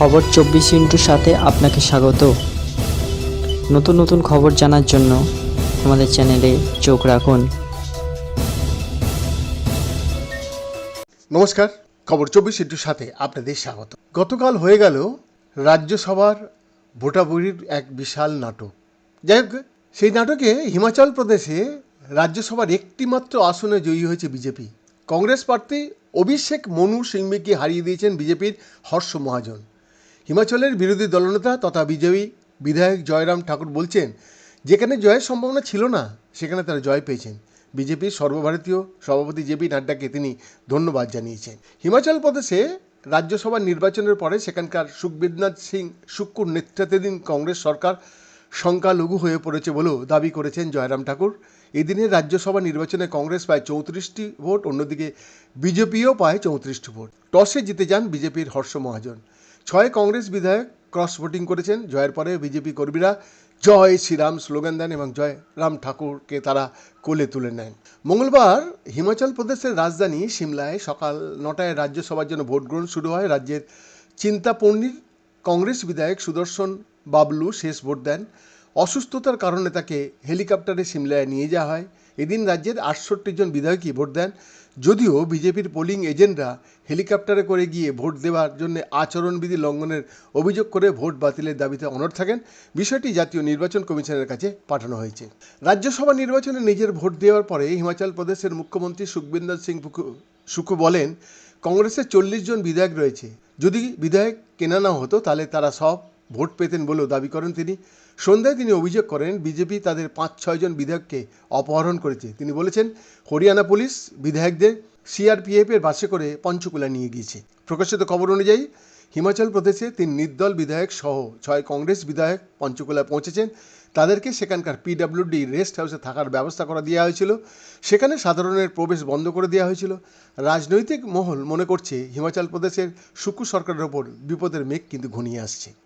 খবর চব্বিশ ইন্টুর সাথে আপনাকে স্বাগত। নতুন নতুন খবর জানার জন্য আমাদের চ্যানেলে চোখ রাখুন। নমস্কার, খবর চব্বিশ ইন্টুর সাথে আপনাদের স্বাগত। গতকাল হয়ে গেল রাজ্যসভার ভোটাভুটির এক বিশাল নাটক। যাই হোক, সেই নাটকে হিমাচল প্রদেশে রাজ্যসভার একটিমাত্র আসনে জয়ী হয়েছে বিজেপি। কংগ্রেস প্রার্থী অভিষেক মনু সিংবিকে হারিয়ে দিয়েছেন বিজেপির হর্ষ মহাজন। হিমাচলের বিরোধী দলনেতা তথা বিজয়ী বিধায়ক জয়রাম ঠাকুর বলছেন, যেখানে জয়ের সম্ভাবনা ছিল না, সেখানে তারা জয় পেয়েছেন। বিজেপির সর্বভারতীয় সভাপতি জেপি নাড্ডাকে তিনি ধন্যবাদ জানিয়েছেন। হিমাচল প্রদেশে রাজ্যসভা নির্বাচনের পরে সেখানকার সুখবিদনাথ সিং সুক্কুর নেতৃত্বাধীন কংগ্রেস সরকার সংখ্যালঘু হয়ে পড়েছে বলেও দাবি করেছেন জয়রাম ঠাকুর। এদিনে রাজ্যসভা নির্বাচনে কংগ্রেস পায় চৌত্রিশটি ভোট, অন্যদিকে বিজেপিও পায় চৌত্রিশটি ভোট। টসে জিতে যান বিজেপির হর্ষ মহাজন। ছয় কংগ্রেস বিধায়ক ক্রস ভোটিং করেছেন। জয়ের পরে বিজেপি কর্মীরা জয় শ্রীরাম স্লোগান দেন এবং জয় রাম ঠাকুরকে তারা কোলে তুলে নেন। মঙ্গলবার হিমাচল প্রদেশের রাজধানী সিমলায় সকাল নটায় রাজ্যসভার জন্য ভোট গ্রহণ শুরু হয়। রাজ্যের চিন্তাপর্ণীর কংগ্রেস বিধায়ক সুদর্শন বাবলু শেষ ভোট দেন। অসুস্থতার কারণে তাকে হেলিকপ্টারে সিমলায় নিয়ে যাওয়া হয়। এদিন রাজ্যের আটষট্টি জন বিধায়কই ভোট দেন। যদিও বিজেপির পোলিং এজেন্টরা হেলিকপ্টারে করে গিয়ে ভোট দেওয়ার জন্য আচরণবিধি লঙ্ঘনের অভিযোগ করে ভোট বাতিলের দাবিতে অনড় থাকেন। বিষয়টি জাতীয় নির্বাচন কমিশনের কাছে পাঠানো হয়েছে। রাজ্যসভা নির্বাচনে নিজের ভোট দেওয়ার পরে হিমাচল প্রদেশের মুখ্যমন্ত্রী সুখবিন্দর সিং সুকু বলেন কংগ্রেসের চল্লিশ জন বিধায়ক রয়েছে। যদি বিধায়ক কেনা না হতো, তাহলে তারা সব ভোট পেতেন বলেও দাবি করেন তিনি। সন্ধ্যায় তিনি অভিযোগ করেন, বিজেপি তাদের পাঁচ ছয়জন বিধায়ককে অপহরণ করেছে। তিনি বলেছেন, হরিয়ানা পুলিশ বিধায়কদের সিআরপিএফ এর বাসে করে পঞ্চকুলা নিয়ে গিয়েছে। প্রকাশিত খবর অনুযায়ী, হিমাচল প্রদেশে তিন নির্দল বিধায়ক সহ ছয় কংগ্রেস বিধায়ক পঞ্চকুলায় পৌঁছেছেন। তাদেরকে সেখানকার পিডাব্লিউডি রেস্ট হাউসে থাকার ব্যবস্থা করা দেওয়া হয়েছিল। সেখানে সাধারণের প্রবেশ বন্ধ করে দেওয়া হয়েছিল। রাজনৈতিক মহল মনে করছে, হিমাচল প্রদেশের সুকু সরকারের ওপর বিপদের মেঘ কিন্তু ঘনিয়ে আসছে।